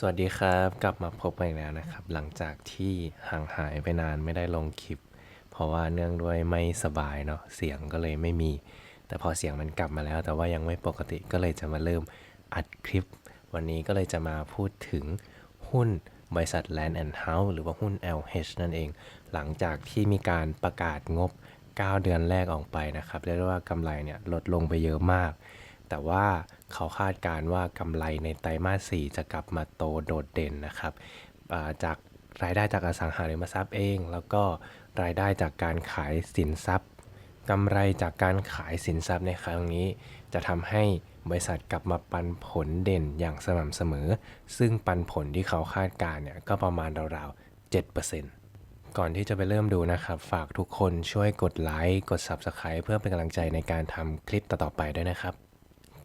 สวัสดีครับ กลับมาพบกันอีกแล้วนะครับ หลังจากที่ห่างหายไปนานไม่ได้ลงคลิป เพราะว่าเนื่องด้วยไม่สบายเนาะเสียงก็เลยไม่มี แต่พอเสียงมันกลับมาแล้ว แต่ว่ายังไม่ปกติก็เลยจะมาเริ่มอัดคลิป วันนี้ก็เลยจะมาพูดถึงหุ้นบริษัท Land and House หรือว่าหุ้น LH นั่นเอง หลังจากที่มีการประกาศงบ 9 เดือนแรกออกไปนะครับเรียกได้ว่ากำไรเนี่ยลดลงไปเยอะมาก แต่ว่า เขาคาดการ์ว่ากำไรในไตรมาส 4 จะกลับมาโตโดดเด่นนะครับจากรายได้จากอสังหาริมทรัพย์เอง แล้วก็รายได้จากการขายสินทรัพย์กำไรจากการขายสินทรัพย์ในครั้งนี้ จะทำให้บริษัทกลับมาปันผลเด่นอย่างสม่ำเสมอ ซึ่งปันผลที่เขาคาดการ์เนี่ยก็ประมาณราวๆ 7%ก่อนที่จะไปเริ่มดูนะครับ ฝากทุกคนช่วยกดไลค์ กด Subscribe เพื่อเป็นกำลังใจในการทำคลิปต่อๆไปด้วยนะครับ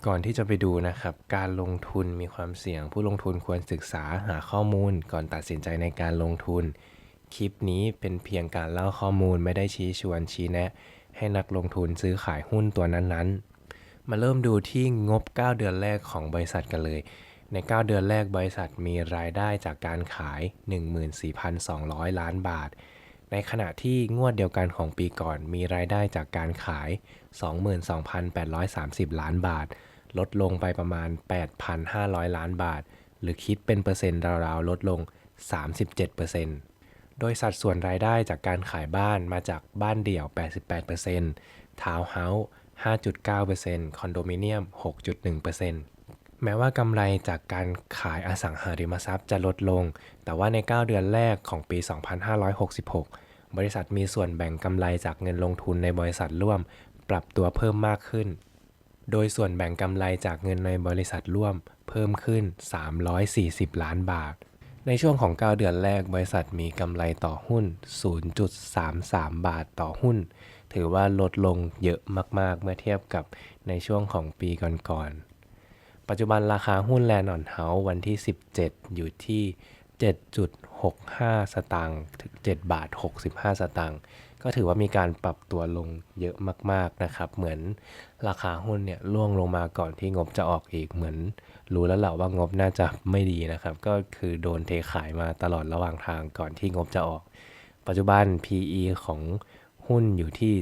ก่อนที่จะไปดูนะครับ การลงทุนมีความเสี่ยง ผู้ลงทุนควรศึกษาหาข้อมูล ก่อนตัดสินใจในการลงทุน คลิปนี้เป็นเพียงการเล่าข้อมูลไม่ได้ชี้ชวนชี้แนะ ให้นักลงทุนซื้อขายหุ้นตัวนั้นๆ มาเริ่มดูที่งบ 9 เดือนแรกของบริษัทกันเลย ใน 9 เดือนแรกบริษัทมีรายได้จากการขาย 14,200 ล้านบาท ในขณะที่งวดเดียวกันของปีก่อนมีรายได้จากการขาย 22,830 ล้านบาท ลดลงไปประมาณ 8,500 ล้านบาท หรือคิดเป็นเปอร์เซ็นต์ราวๆ ลดลง 37%โดยสัดส่วนรายได้จากการขายบ้านมาจากบ้านเดี่ยว 88%ทาวน์เฮาส์ 5.9%คอนโดมิเนียม 6.1%แม้ว่ากำไรจากการขายอสังหาริมทรัพย์จะลดลง แต่ว่าใน 9 เดือนแรกของปี 2566 บริษัทมีส่วนแบ่งกำไรจากเงินลงทุนในบริษัทร่วม ปรับตัวเพิ่มมากขึ้น โดยส่วนแบ่งกำไรจากเงินในบริษัทร่วมเพิ่มขึ้น 340 ล้านบาท ในช่วงของ 9 เดือนแรกบริษัทมีกำไรต่อหุ้น 0.33 บาทต่อหุ้น ถือว่าลดลงเยอะมากๆ เมื่อเทียบกับในช่วงของปีก่อนๆ ปัจจุบันราคาหุ้นแลนด์ออนเฮาส์วันที่ 17 อยู่ที่ 7.65 สตางค์ถึง 7 บาท 65 สตางค์ ก็ถือว่ามีการปรับตัวลงเยอะมากๆนะครับ เหมือนราคาหุ้นเนี่ยร่วงลงมาก่อนที่งบจะออกอีกเหมือน รู้แล้วแหละว่างบน่าจะไม่ดีนะครับ ก็คือโดนเทขายมาตลอดระหว่างทางก่อนที่งบจะออก ปัจจุบัน PE ของหุ้นอยู่ที่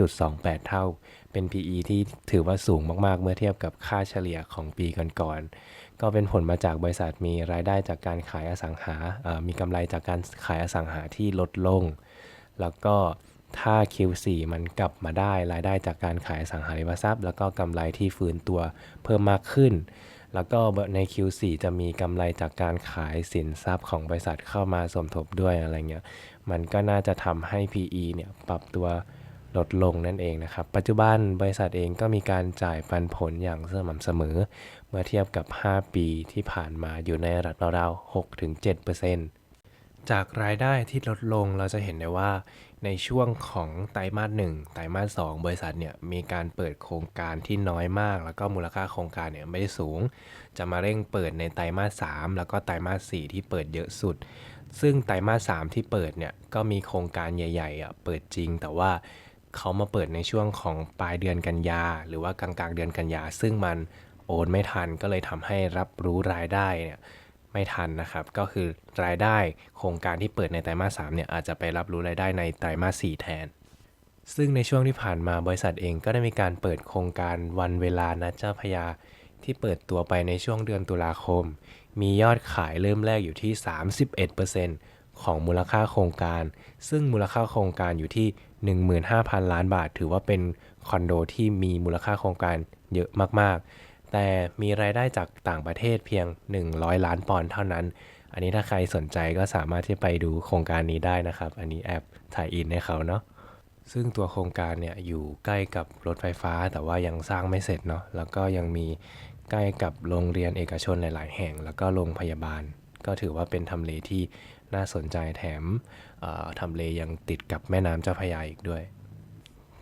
15.28 เท่า เป็น PE ที่ถือว่าสูงมากๆ เมื่อเทียบกับค่าเฉลี่ยของปีก่อนๆ ก็เป็นผลมาจากบริษัทมีรายได้จากการขายอสังหา มีกำไรจากการขายอสังหาที่ลดลง แล้วก็ถ้า Q4 มันกลับมาได้รายได้จากการขายสังหาริมทรัพย์ แล้วก็กำไรที่ฟื้นตัวเพิ่มมากขึ้น แล้วก็ใน Q4 จะมีกำไรจากการขายสินทรัพย์ของบริษัทเข้ามาสมทบด้วยอะไรเงี้ย มันก็น่าจะทำให้ PE เนี่ยปรับตัวลดลงนั่นเองนะครับ ปัจจุบันบริษัทเองก็มีการจ่ายปันผลอย่างสม่ำเสมอ เมื่อเทียบกับ 5 ปีที่ผ่านมาอยู่ในระดับราวๆ6-7% จากรายได้ที่ลดลงเราจะเห็นได้ว่าในช่วงของไตรมาสหนึ่งไตรมาสสองบริษัทเนี่ยมีการเปิดโครงการที่น้อยมาก แล้วก็มูลค่าโครงการเนี่ยไม่ได้สูง จะมาเร่งเปิดในไตรมาสสามแล้วก็ไตรมาสสี่ที่เปิดเยอะสุด ซึ่งไตรมาสสามที่เปิดเนี่ยก็มีโครงการใหญ่ๆอะเปิดจริง แต่ว่าเขามาเปิดในช่วงของปลายเดือนกันยา หรือว่ากลางๆเดือนกันยา ซึ่งมันโอนไม่ทันก็เลยทำให้รับรู้รายได้เนี่ย ไม่ทันนะครับ ก็คือรายได้โครงการที่เปิดในไตรมาส3เนี่ยอาจจะไปรับรู้รายได้ในไตรมาส4แทน ซึ่งในช่วงที่ผ่านมาบริษัทเองก็ได้มีการเปิดโครงการวันเวลานะเจ้าพยา ที่เปิดตัวไปในช่วงเดือนตุลาคม มียอดขายเริ่มแรกอยู่ที่ 31%ของมูลค่าโครงการ ซึ่งมูลค่าโครงการอยู่ที่ 15,000 ล้านบาท ถือว่าเป็นคอนโดที่มีมูลค่าโครงการเยอะมากๆ แต่มีรายได้จากต่างประเทศเพียง 100 ล้านปอนด์เท่านั้น อันนี้ถ้าใครสนใจก็สามารถที่ไปดูโครงการนี้ได้นะครับ อันนี้แอปถ่ายอินให้เขาเนาะซึ่งตัวโครงการเนี่ยอยู่ใกล้กับรถไฟฟ้า แต่ว่ายังสร้างไม่เสร็จเนาะแล้วก็ยังมีใกล้กับโรงเรียนเอกชนหลาย ๆ แห่ง แล้วก็โรงพยาบาล ก็ถือว่าเป็นทำเลที่น่าสนใจแถมทำเลยังติดกับแม่น้ำเจ้าพระยาอีกด้วย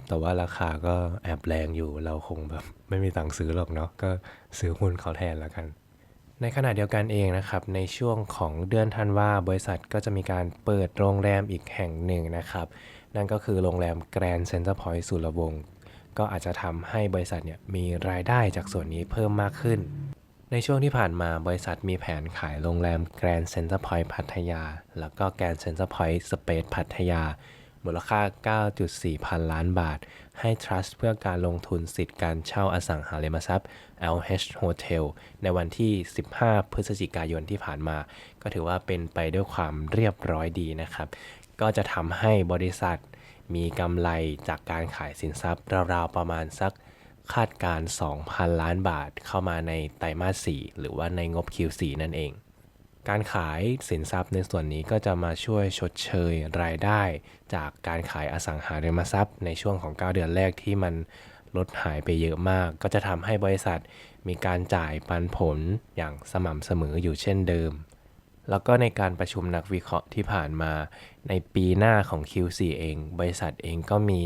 แต่ว่าราคาก็แอบแรงอยู่เราคงแบบ ไม่มีตังค์ซื้อหรอกเนาะก็ซื้อหุ้นเขาแทนแล้วกัน ในขณะเดียวกันเองนะครับ ในช่วงของเดือนธันวาบริษัทก็จะมีการเปิดโรงแรมอีกแห่งหนึ่งนะครับ นั่นก็คือโรงแรมแกรนด์เซ็นเตอร์พอยต์สุรวงศ์ก็อาจจะทำให้บริษัทเนี่ยมีรายได้จากส่วนนี้เพิ่มมากขึ้น ในช่วงที่ผ่านมาบริษัทมีแผนขายโรงแรม Grand Center Point พัทยา แล้วก็ Grand Center Point Space พัทยา มูลค่า 9.4 พันล้านบาท ให้ Trust เพื่อการลงทุนสิทธิ์การเช่าอสังหาริมทรัพย์ LH Hotel ในวันที่ 15 พฤศจิกายนที่ผ่านมา ก็ถือว่าเป็นไปด้วยความเรียบร้อยดีนะครับ ก็จะทำให้บริษัทมีกำไรจากการขายสินทรัพย์ราวๆประมาณสักคาดการ 2,000 ล้านบาทเข้ามาในไตรมาส 4 หรือว่าในงบ Q4 นั่นเอง การขายสินทรัพย์ในส่วนนี้ก็จะมาช่วยชดเชยรายได้ จากการขายอสังหาริมทรัพย์ ในช่วงของ 9 เดือนแรกที่มันลดหายไปเยอะมาก ก็จะทำให้บริษัทมีการจ่ายปันผลอย่างสม่ำเสมออยู่เช่นเดิม แล้วก็ในการประชุมนักวิเคราะห์ที่ผ่านมา ในปีหน้าของ Q4 เอง บริษัทเองก็มี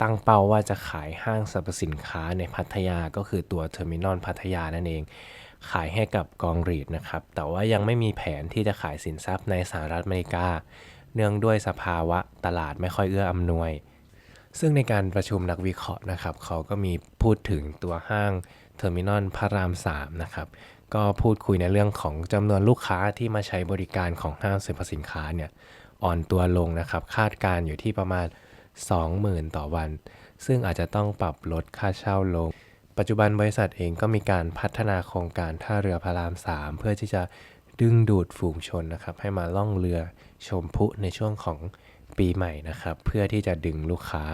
ตั้งเป้าว่าจะขายห้างสรรพสินค้าในพัทยาก็คือตัวเทอร์มินอลพัทยานั่นเอง ขายให้กับกองรีดนะครับ แต่ว่ายังไม่มีแผนที่จะขายสินทรัพย์ในสหรัฐอเมริกา เนื่องด้วยสภาวะตลาดไม่ค่อยเอื้ออำนวย ซึ่งในการประชุมนักวิเคราะห์นะครับ เขาก็มีพูดถึงตัวห้างเทอร์มินอลพระราม3นะครับก็พูดคุยในเรื่องของจำนวนลูกค้าที่มาใช้บริการของห้างสรรพสินค้าเนี่ยอ่อนตัวลงนะครับ คาดการณ์อยู่ที่ประมาณ 20,000 ต่อวัน ซึ่งอาจจะต้องปรับลดค่าเช่าลง ปัจจุบันบริษัทเองก็มีการพัฒนาโครงการท่าเรือพระราม 3 เพื่อที่จะดึงดูดฝูงชนนะครับ ให้มาล่องเรือชมพุในช่วงของปีใหม่นะครับ เพื่อที่จะดึงลูกค้า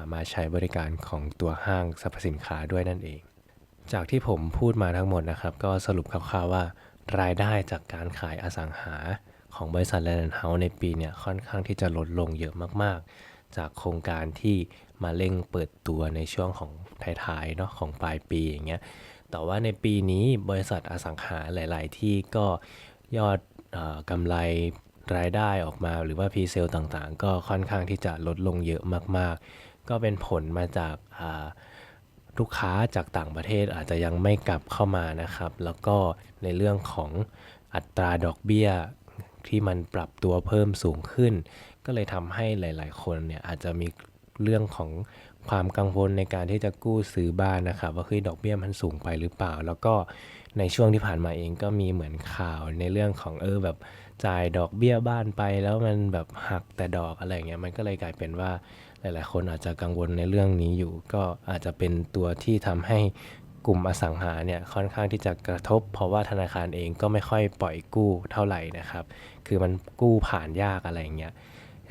ามาใช้บริการของตัวห้างสรรพสินค้าด้วยนั่นเอง จากที่ผมพูดมาทั้งหมดนะครับ ก็สรุปคร่าวๆว่า รายได้จากการขายอสังหาของบริษัทแลนด์เฮาส์ในปีเนี่ยค่อนข้างที่จะลดลงเยอะมากๆ จากโครงการที่มาเร่งเปิดตัวในช่วงของท้ายๆเนาะของปลายปีอย่างเงี้ยแต่ว่าในปีนี้บริษัทอสังหาหลาย ๆ ที่ก็ยอดออกำไรรายได้ออกมาหรือว่าพีเซลต่างๆ ก็ค่อนข้างที่จะลดลงเยอะมากๆ ก็เป็นผลมาจากลูกค้าจากต่างประเทศอาจจะยังไม่กลับเข้ามานะครับ แล้วก็ในเรื่องของอัตราดอกเบี้ยที่มันปรับตัวเพิ่มสูงขึ้น ก็เลยทำให้หลาย ๆ คนเนี่ยอาจจะมีเรื่องของความกังวลในการที่จะกู้ซื้อบ้านนะครับว่าคือดอกเบี้ยมันสูงไปหรือเปล่า แล้วก็ในช่วงที่ผ่านมาเองก็มีเหมือนข่าวในเรื่องของเออแบบจ่ายดอกเบี้ยบ้านไปแล้วมันแบบหักแต่ดอกอะไรเงี้ยมันก็เลยกลายเป็นว่าหลาย ๆ คนอาจจะกังวลในเรื่องนี้อยู่ ก็อาจจะเป็นตัวที่ทำให้กลุ่มอสังหาเนี่ยค่อนข้างที่จะกระทบ เพราะว่าธนาคารเองก็ไม่ค่อยปล่อยกู้เท่าไหร่นะครับ คือมันกู้ผ่านยากอะไรเงี้ย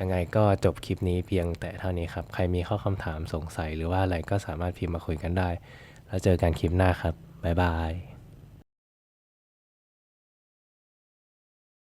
ยังไงก็จบคลิปนี้เพียงแต่เท่านี้ครับ ใครมีข้อคำถามสงสัยหรือว่าอะไรก็สามารถพิมพ์มาคุยกันได้ แล้วเจอกันคลิปหน้าครับ บ๊ายบาย